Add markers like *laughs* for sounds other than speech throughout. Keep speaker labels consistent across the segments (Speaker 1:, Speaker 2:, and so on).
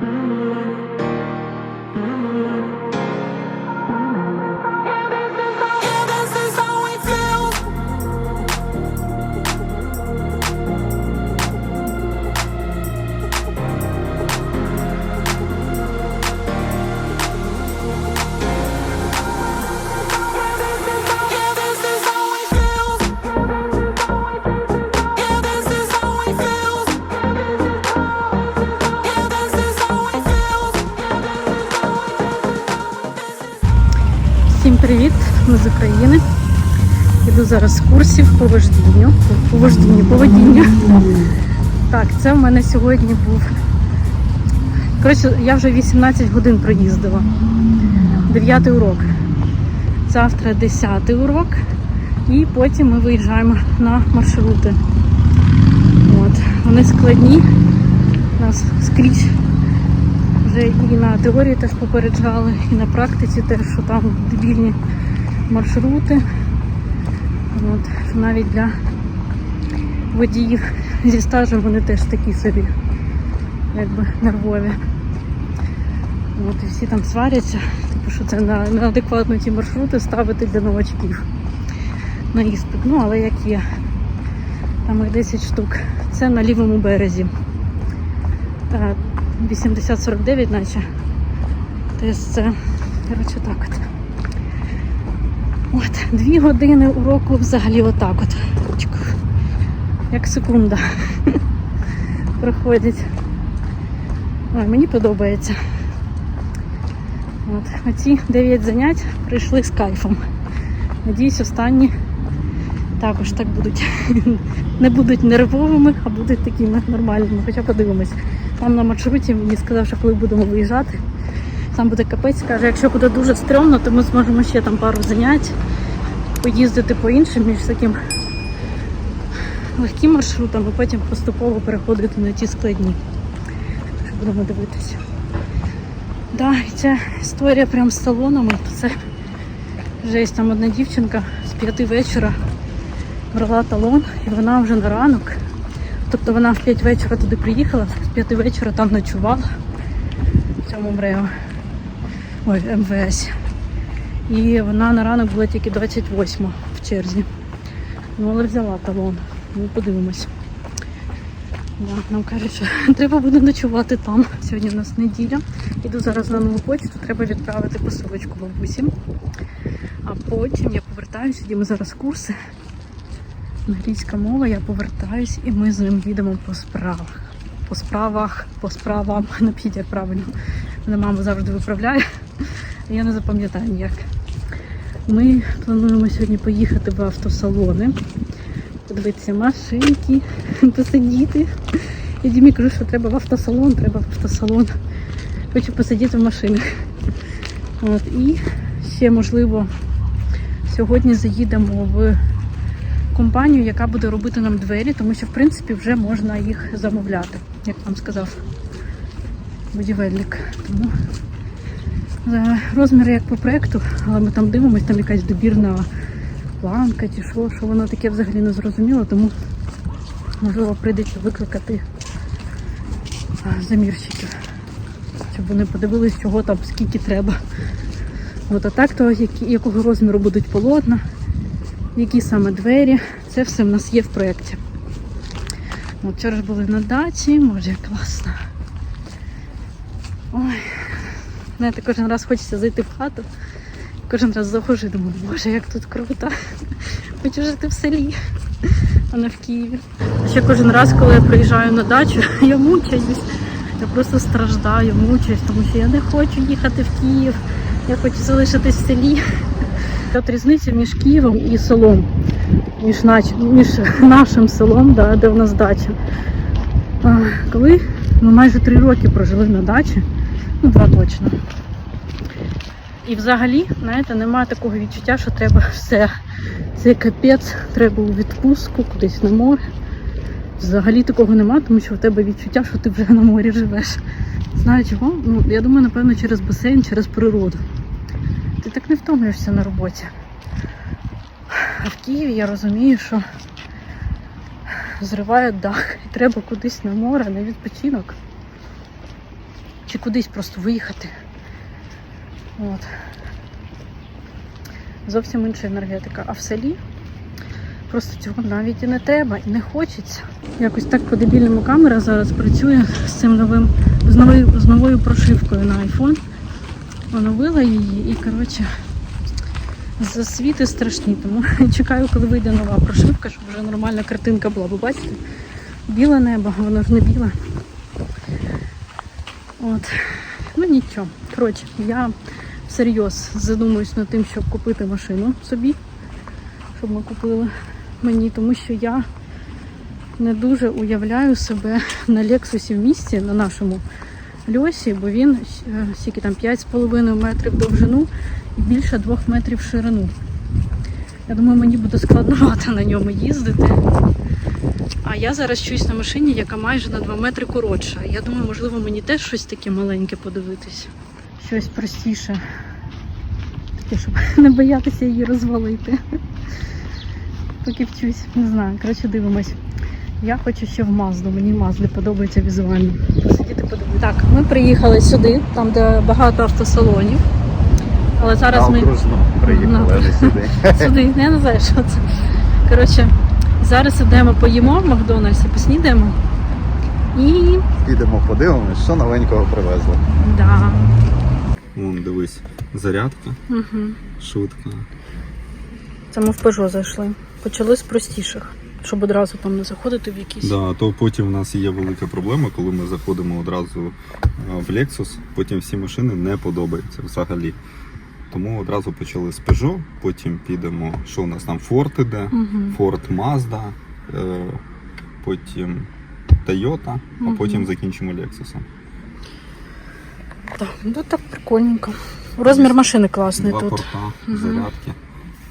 Speaker 1: mm-hmm.
Speaker 2: Всім привіт! Ми з України. Іду зараз курсів по вождінню. По вождінню, по. Так, це в мене сьогодні був. Коротше, я вже 18 годин проїздила. Дев'ятий урок. Завтра 10 урок. І потім ми виїжджаємо на маршрути. От. Вони складні. У Нас скрізь вже і на теорії теж попереджали, і на практиці теж, що там дебільні маршрути. От, що навіть для водіїв зі стажем вони теж такі собі, якби нервові. От, і всі там сваряться, типу, що це на неадекватно ті маршрути ставити для новачків на іспит. Ну, але як є. Там їх 10 штук. Це на лівому березі. Та 80-49, наче. ТСЦ. Коротше, так от. От, дві години уроку взагалі отак от. Як секунда. *laughs* Проходять. Ой, мені подобається. От, оці 9 занять прийшли з кайфом. Надіюсь, останні також так будуть. *laughs* Не будуть нервовими, а будуть такими нормальними. Хоча подивимось. Там на маршруті мені сказав, що коли будемо виїжджати, там буде капець, каже, якщо буде дуже стрьомно, то ми зможемо ще там пару занять поїздити по іншим між таким легким маршрутом, і потім поступово переходити на ті складні. Будемо дивитися. Да, і ця історія прям з салонами, то це жесть, там одна дівчинка з п'яти вечора брала талон, і вона вже на ранок. Тобто вона в 5 вечора туди приїхала, з 5 вечора там ночувала в цьому МРЕО. Ой, МВС. І вона на ранок була тільки 28 в черзі. Ну, але взяла талон. Ну, подивимось. Да, нам кажуть, що *laughs* треба буде ночувати там. Сьогодні у нас неділя. Іду зараз на нову почту, треба відправити посилочку бабусі. А потім я повертаюся, йдемо зараз курси. Англійська мова, я повертаюсь і ми з ним їдемо по справах. По справах, по справам, *laughs* нап'їть як правильно. Мене мама завжди виправляє, я не запам'ятаю ніяк. Ми плануємо сьогодні поїхати в автосалони, подивитися машинки, *laughs* посидіти. Я Дімі кажу, що треба в автосалон, треба в автосалон. Хочу посидіти в машинах. От, і ще, можливо, сьогодні заїдемо в компанію, яка буде робити нам двері, тому що в принципі вже можна їх замовляти, як нам сказав будівельник. Тому розміри як по проекту, але ми там дивимося, там якась добірна планка чи що, що воно таке взагалі не зрозуміло, тому можливо прийдеться викликати замірщиків, щоб вони подивились, чого там, скільки треба. От, а так, то якого розміру будуть полотна, які саме двері, це все в нас є в проєкті. От, вчора ж були на дачі, може класно. Ой, знаєте, кожен раз хочеться зайти в хату. Кожен раз заходжу і думаю, боже, як тут круто. Хочу жити в селі, а не в Києві. Ще кожен раз, коли я приїжджаю на дачу, *laughs* я мучаюсь. Я просто страждаю, мучаюсь, тому що я не хочу їхати в Київ. Я хочу залишитись в селі. От різниця між Києвом і селом, між, нач... між нашим селом, да, де в нас дача. А, коли ми майже три роки прожили на дачі, ну два точно. І взагалі, знаєте, немає такого відчуття, що треба все. Це капець, треба у відпустку, кудись на море. Взагалі такого немає, тому що в тебе відчуття, що ти вже на морі живеш. Знаю чого? Ну, я думаю, напевно, через басейн, через природу. Ти так не втомлюєшся на роботі. А в Києві я розумію, що зриває дах і треба кудись на море, на відпочинок. чи кудись просто виїхати. От. Зовсім інша енергетика. А в селі просто цього навіть і не треба, і не хочеться. Якось так по-дебільному камера зараз працює з цим новим, з новою, з новою прошивкою на iPhone. Оновила її і, коротше, засвіти страшні. Тому *laughs* чекаю, коли вийде нова прошивка, щоб вже нормальна картинка була. Бо бачите, біле небо, воно ж не біле. От. Ну нічого. Коротше, я всерйоз задумуюсь над тим, щоб купити машину собі, щоб ми купили мені, тому що я не дуже уявляю себе на Лексусі в місті, на нашому льосі, бо він е, скільки там 5,5 метрів довжину і більше 2 метрів ширину. Я думаю, мені буде складновато на ньому їздити. А я зараз чуюсь на машині, яка майже на 2 метри коротша. Я думаю, можливо, мені теж щось таке маленьке подивитись. Щось простіше. Таке, щоб *laughs* не боятися її розвалити. Поки вчусь, не знаю. Коротше, дивимось. Я хочу ще в Мазду. Мені Мазди подобається візуально. Посидіти подивитися. Так, ми приїхали сюди, там де багато автосалонів. Але зараз ми
Speaker 3: приїхали,
Speaker 2: На-
Speaker 3: сюди. *laughs*
Speaker 2: сюди, я не знаю, що це. Коротше, зараз ідемо поїмо в Макдональдсі, поснідаємо. І
Speaker 3: Підемо подивимось, що новенького привезли.
Speaker 2: да.
Speaker 4: Вон, дивись, зарядка,
Speaker 2: Угу.
Speaker 4: швидка.
Speaker 2: Це ми в Peugeot зайшли. Почали з простіших, щоб одразу там не заходити в якісь.
Speaker 4: Да, то потім у нас є велика проблема, коли ми заходимо одразу е, в Lexus, потім всі машини не подобаються взагалі. Тому одразу почали з Peugeot, потім підемо, що у нас там Ford іде,
Speaker 2: Угу.
Speaker 4: Ford Mazda, е, потім Toyota, а
Speaker 2: Мгм.
Speaker 4: потім закінчимо Lexus.
Speaker 2: Так, ну так прикольненько. Розмір машини класний
Speaker 4: Два
Speaker 2: тут.
Speaker 4: порта,
Speaker 2: Мгм.
Speaker 4: зарядки.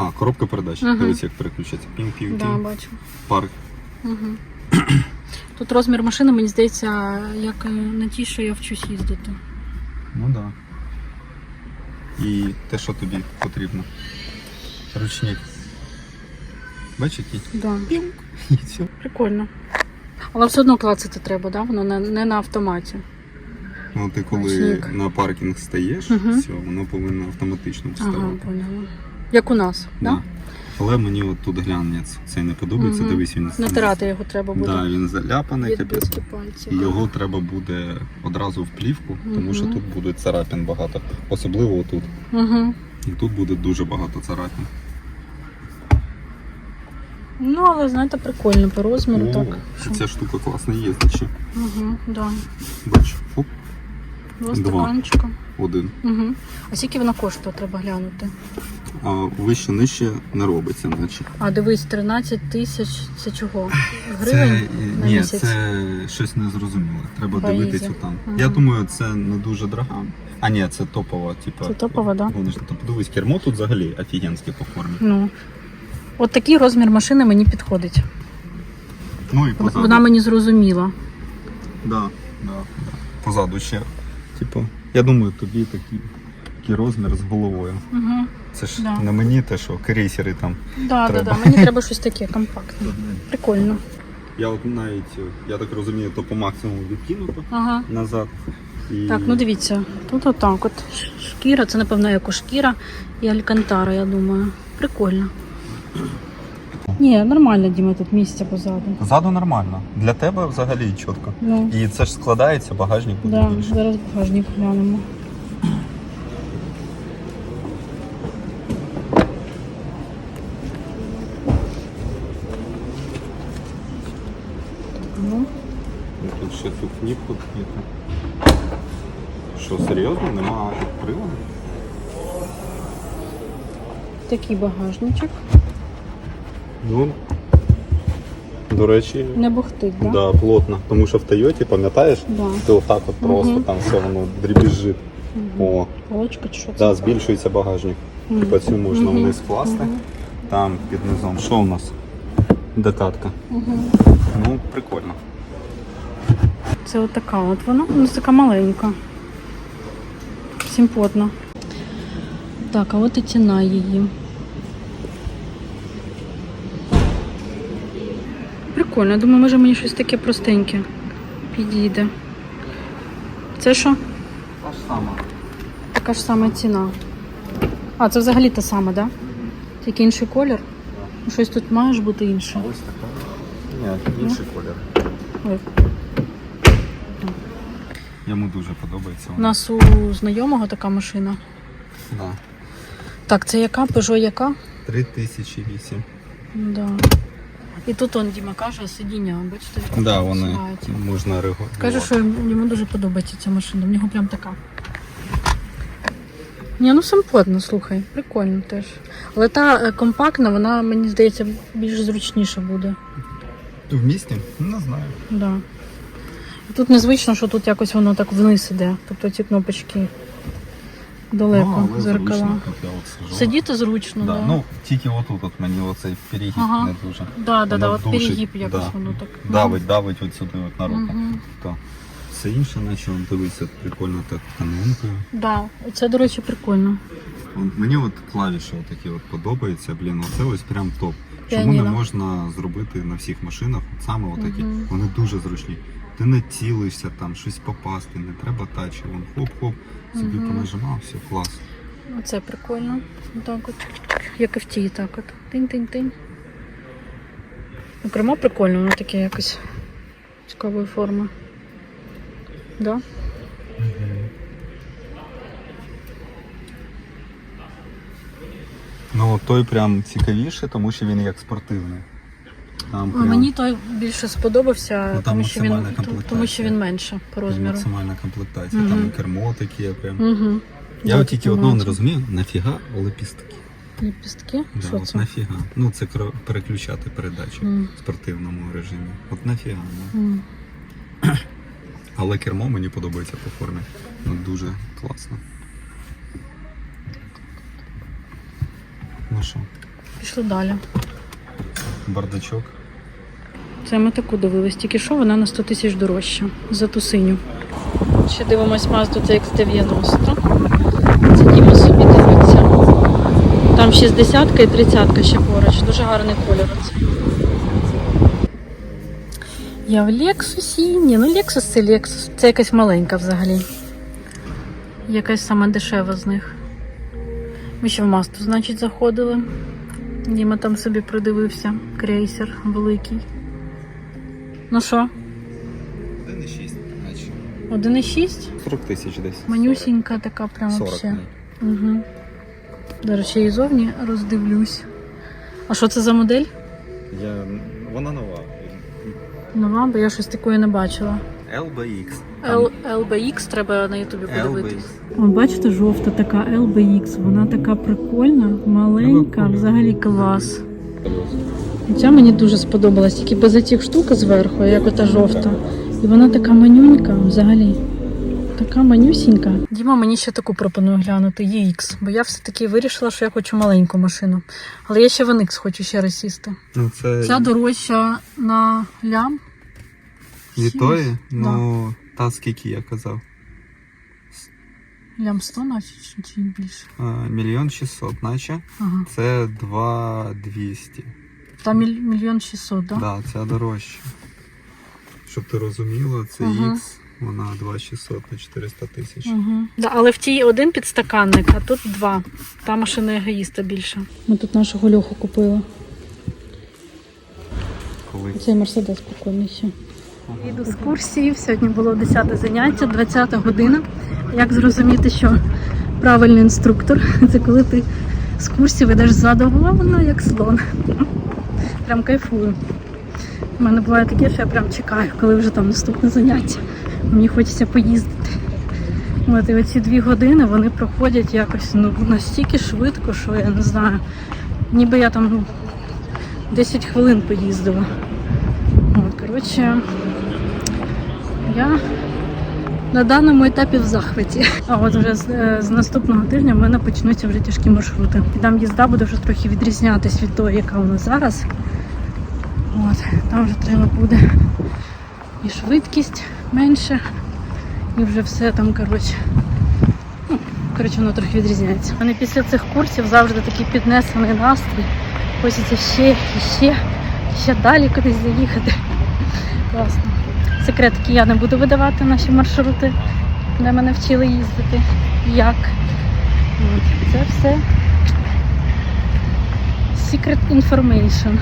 Speaker 4: А, коробка передач.
Speaker 2: Мгм.
Speaker 4: Дивись, як переключиться. Пім-пім-пім.
Speaker 2: Да, бачу.
Speaker 4: Парк.
Speaker 2: Угу. *clears throat* Тут розмір машини, мені здається, як е, на тій, що я вчусь їздити.
Speaker 4: Ну так. Да. І те, що тобі потрібно. Ручник. Бачиш, який?
Speaker 2: Да. *laughs*
Speaker 4: І все.
Speaker 2: Прикольно. Але все одно клацати треба, да? Воно не, не на автоматі.
Speaker 4: Ну, ти коли
Speaker 2: Ручник.
Speaker 4: на паркінг стаєш,
Speaker 2: Мгм.
Speaker 4: все, воно повинно автоматично
Speaker 2: Ага,
Speaker 4: вставати.
Speaker 2: поняла. Як у нас,
Speaker 4: Да.
Speaker 2: да?
Speaker 4: Але мені от тут глянець цей не подобається,
Speaker 2: Мгм.
Speaker 4: дивись, він
Speaker 2: Натирати його треба буде.
Speaker 4: Да, він заляпаний, капець.
Speaker 2: Відбитки пальців.
Speaker 4: І його треба буде одразу в плівку, тому що
Speaker 2: Мгм.
Speaker 4: тут буде царапін багато. Особливо отут.
Speaker 2: Угу.
Speaker 4: І тут буде дуже багато царапін.
Speaker 2: Ну, але знаєте, прикольно по розміру,
Speaker 4: О,
Speaker 2: так.
Speaker 4: ця штука класно їздить ще.
Speaker 2: Угу, да.
Speaker 4: Бач,
Speaker 2: Два стаканчика.
Speaker 4: один.
Speaker 2: Угу. А скільки вона коштує, треба глянути.
Speaker 4: А вище нижче не робиться, наче.
Speaker 2: А дивись, 13 тисяч це чого? Гривень
Speaker 4: це,
Speaker 2: на
Speaker 4: ні,
Speaker 2: місяць?
Speaker 4: це щось незрозуміле. Треба
Speaker 2: Баїзі.
Speaker 4: дивитися там.
Speaker 2: Ага.
Speaker 4: Я думаю, це не дуже дорога. А ні, це топова, типу.
Speaker 2: Це топова, да?
Speaker 4: Вони подивись, кермо тут взагалі офігенське по формі.
Speaker 2: Ну. От такий розмір машини мені підходить.
Speaker 4: Ну і позаду.
Speaker 2: Вона мені зрозуміла.
Speaker 4: Да, да, да. Позаду ще. Типу, я думаю, тобі такий, такий розмір з головою.
Speaker 2: Угу.
Speaker 4: Це ж
Speaker 2: Да.
Speaker 4: не мені те, що крейсери там.
Speaker 2: Да, да,
Speaker 4: Треба.
Speaker 2: да. Мені треба щось таке компактне. Прикольно.
Speaker 4: Я от навіть, я так розумію, то по максимуму відкинуто
Speaker 2: Ага.
Speaker 4: назад. І...
Speaker 2: Так, ну дивіться, тут отак от шкіра, це напевно як шкіра і алькантара, я думаю. Прикольно. Ні, нормально, Діма, тут місця позаду.
Speaker 4: Ззаду нормально. Для тебе взагалі чітко.
Speaker 2: Ну,
Speaker 4: І це ж складається, багажник буде
Speaker 2: да,
Speaker 4: більше.
Speaker 2: зараз багажник глянемо. Ну,
Speaker 4: І Тут ще тут кнопку є. Що, серйозно? Нема приводу?
Speaker 2: такий багажничок.
Speaker 4: Ну, до речі,
Speaker 2: Не бухтить, да?
Speaker 4: да, плотно. Тому що в Тойоті, пам'ятаєш,
Speaker 2: Да.
Speaker 4: ти отак от просто
Speaker 2: Мгм.
Speaker 4: там все воно дрібіжить. О,
Speaker 2: Полочка чи що це?
Speaker 4: да, збільшується багажник.
Speaker 2: Мгм.
Speaker 4: По цю можна
Speaker 2: Мгм.
Speaker 4: вниз класти.
Speaker 2: Мгм.
Speaker 4: Там під низом. Що у нас? Докатка.
Speaker 2: Мгм.
Speaker 4: Ну, прикольно.
Speaker 2: Це от така от вона, ну така маленька. Симпотна. Так, а от і ціна її. Прикольно, думаю, може мені щось таке простеньке підійде. Це що?
Speaker 4: Та ж сама.
Speaker 2: Така ж сама ціна. А, це взагалі та сама, так? Да? Тільки інший колір. Ну, Щось тут має ж бути інше.
Speaker 4: Ось така. Ні, інший колір.
Speaker 2: Ой.
Speaker 4: Йому дуже подобається.
Speaker 2: У нас у знайомого така машина.
Speaker 4: Да.
Speaker 2: Так, це яка? Peugeot яка?
Speaker 4: 3008.
Speaker 2: Да. І тут он Діма каже, сидіння, бачите?
Speaker 4: Да, вони
Speaker 2: Сувають.
Speaker 4: можна регулювати.
Speaker 2: Каже, що йому дуже подобається ця машина. В нього прям така. Ні, ну симпотно, слухай, прикольно теж. Але та е, компактна, вона, мені здається, більш зручніша буде.
Speaker 4: В місті? Не знаю.
Speaker 2: Да. Тут незвично, що тут якось воно так вниз іде. Тобто ці кнопочки далеко,
Speaker 4: Ну, але
Speaker 2: зеркала.
Speaker 4: зручно, тут я от сижу.
Speaker 2: Сидіти зручно,
Speaker 4: Да.
Speaker 2: да.
Speaker 4: Ну, тільки отут от мені оцей перегиб
Speaker 2: Ага.
Speaker 4: не дуже.
Speaker 2: да, да, да, от
Speaker 4: душить,
Speaker 2: перегиб якось
Speaker 4: да.
Speaker 2: воно так.
Speaker 4: Давить, давить от сюди от на руку.
Speaker 2: Мгм.
Speaker 4: То. Все інше, наче он дивиться, прикольно так тканинкою.
Speaker 2: Да, це, до речі, прикольно.
Speaker 4: От Мені от клавіші такі от подобаються, блін, оце ось прям топ. Чому
Speaker 2: Піаніно.
Speaker 4: не можна зробити на всіх машинах от саме отакі?
Speaker 2: Мгм.
Speaker 4: Вони дуже зручні. Ти не цілишся там, щось попасти, не треба тачі. Вон хоп-хоп, собі
Speaker 2: Мгм.
Speaker 4: понажимав, все, клас.
Speaker 2: Оце прикольно. Так от. Як і в тій, так от. Тинь-тинь-тинь. Ну, кермо прикольно, воно таке якось цікавої форми. Да?
Speaker 4: Ну от той прям цікавіше, тому що він як спортивний. Там прям
Speaker 2: мені той більше сподобався,
Speaker 4: Ну, там
Speaker 2: тому, що він, тому, що він менше по розміру.
Speaker 4: максимальна комплектація,
Speaker 2: Мгм.
Speaker 4: там і кермо таке прям.
Speaker 2: Угу.
Speaker 4: Я от тільки одного не розумію, нафіга лепістки.
Speaker 2: Ліпістки?
Speaker 4: Да,
Speaker 2: Що
Speaker 4: от
Speaker 2: це?
Speaker 4: нафіга. Ну це переключати передачі
Speaker 2: М.
Speaker 4: в спортивному режимі. От нафіга. Ну.
Speaker 2: М.
Speaker 4: Але кермо мені подобається по формі. Ну, дуже класно. Ну що,
Speaker 2: Пішли далі.
Speaker 4: бардачок.
Speaker 2: Це ми таку дивились, тільки що вона на 100 тисяч дорожча за ту синю. Ще дивимось Mazda CX-90. Це Діма собі дивиться. Там 60 і 30 ще поруч. Дуже гарний кольор. Я в Лексусі. Ні, ну Lexus це Lexus. Це якась маленька взагалі. Якась сама дешева з них. Ми ще в Масту, значить, заходили. Діма там собі придивився. Крейсер великий. Ну що,
Speaker 4: 1,6, наче.
Speaker 2: 1,6?
Speaker 4: 40 тисяч десь.
Speaker 2: Манюсінька така прям
Speaker 4: 40.
Speaker 2: вообще. Угу. Зараз ще її зовні роздивлюсь. А що це за модель?
Speaker 4: Я... Вона нова.
Speaker 2: Нова, бо я щось такої не бачила.
Speaker 4: LBX.
Speaker 2: L, LBX треба на Ютубі подивитись.
Speaker 4: LBX.
Speaker 2: От бачите, жовта така LBX, вона така прикольна, маленька, взагалі клас. Ця мені дуже сподобалась, тільки без цих штук зверху, як ота жовта. І вона така манюнька взагалі. Така манюсінька. Діма мені ще таку пропонує глянути, EX, бо я все-таки вирішила, що я хочу маленьку машину. Але я ще в NX хочу ще раз сісти.
Speaker 4: Ну, це
Speaker 2: Ця дорожча на лям.
Speaker 4: від тої,
Speaker 2: Да.
Speaker 4: ну, та скільки я казав.
Speaker 2: Лям 100 наче чи- більше.
Speaker 4: Мільйон шістсот, наче.
Speaker 2: Ага.
Speaker 4: Це 2200.
Speaker 2: Там міль- мільйон шістсот, так?
Speaker 4: Так, да, ця дорожча. Щоб ти розуміла, це
Speaker 2: Ага.
Speaker 4: X, вона 2600 на 400 тисяч.
Speaker 2: Угу. Да, але в тій один підстаканник, а тут два. Та машина егоїста більше. Ми тут нашого льоху купили.
Speaker 4: Коли
Speaker 2: Цей мерседес прикольний ще. З курсів. Сьогодні було 10 заняття, 20 година. Як зрозуміти, що правильний інструктор це коли ти з курсів ведеш задоволена, як слон. Прям кайфую. У мене буває таке, що я прям чекаю, коли вже там наступне заняття. Мені хочеться поїздити. От і оці дві години вони проходять якось ну, настільки швидко, що я не знаю. Ніби я там ну, 10 хвилин поїздила. От, коротше, я на даному етапі в захваті. А от вже з, е, з наступного тижня в мене почнуться вже тяжкі маршрути. І там їзда буде вже трохи відрізнятись від того, яка нас зараз. От, там вже треба буде і швидкість менше, і вже все там, коротше. Ну, коротше, воно трохи відрізняється. У мене після цих курсів завжди такий піднесений настрій. Хочеться ще, і ще, ще далі кудись заїхати. Класно. Секретики я не буду видавати наші маршрути. де мене вчили їздити, як. От, це все secret information.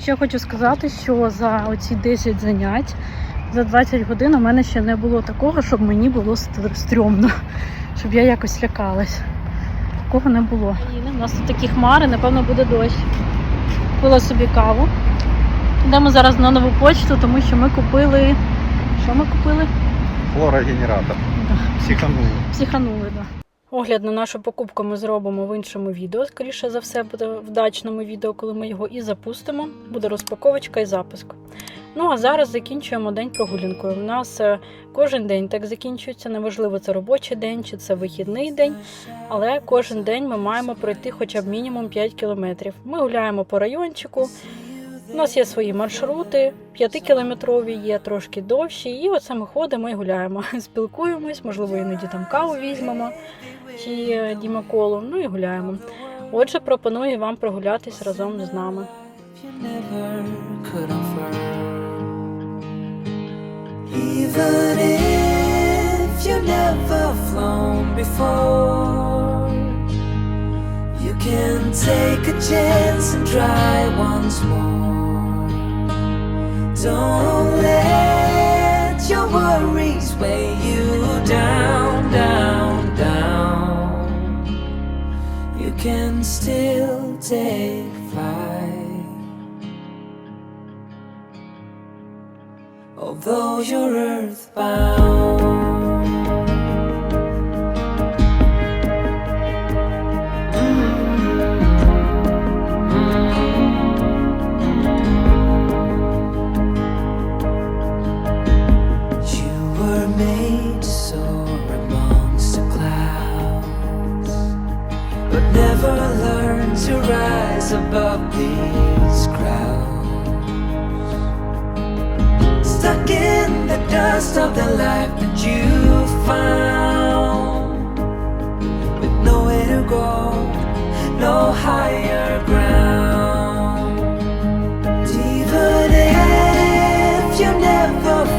Speaker 2: Ще хочу сказати, що за оці 10 занять, за 20 годин у мене ще не було такого, щоб мені було ст- стрьомно, *laughs* щоб я якось лякалась. Такого не було. У нас тут такі хмари, напевно, буде дощ. Купила собі каву. Йдемо зараз на нову почту, тому що ми купили. Що ми купили?
Speaker 3: Флорогенератор.
Speaker 2: Да.
Speaker 3: Психанули.
Speaker 2: Психанули, да. Огляд на нашу покупку ми зробимо в іншому відео. Скоріше за все, буде в дачному відео, коли ми його і запустимо. Буде розпаковочка і запуск. Ну а зараз закінчуємо день прогулянкою. У нас е, кожен день так закінчується. Неважливо, це робочий день чи це вихідний день. Але кожен день ми маємо пройти хоча б мінімум 5 кілометрів. Ми гуляємо по райончику. У нас є свої маршрути, 5-кілометрові, є трошки довші, і оце ми ходимо і гуляємо. *laughs* Спілкуємось, можливо, іноді там каву візьмемо чи е, Діма колу, ну і гуляємо. Отже, пропоную вам прогулятись разом з нами.
Speaker 1: you can take a chance and try once more. Don't let your worries weigh you down, down, down. You can still take flight. Although you're earthbound. made to soar amongst the clouds, but never learned to rise above these crowds. Stuck in the dust of the life that you found, with nowhere to go, no higher ground. Even if you never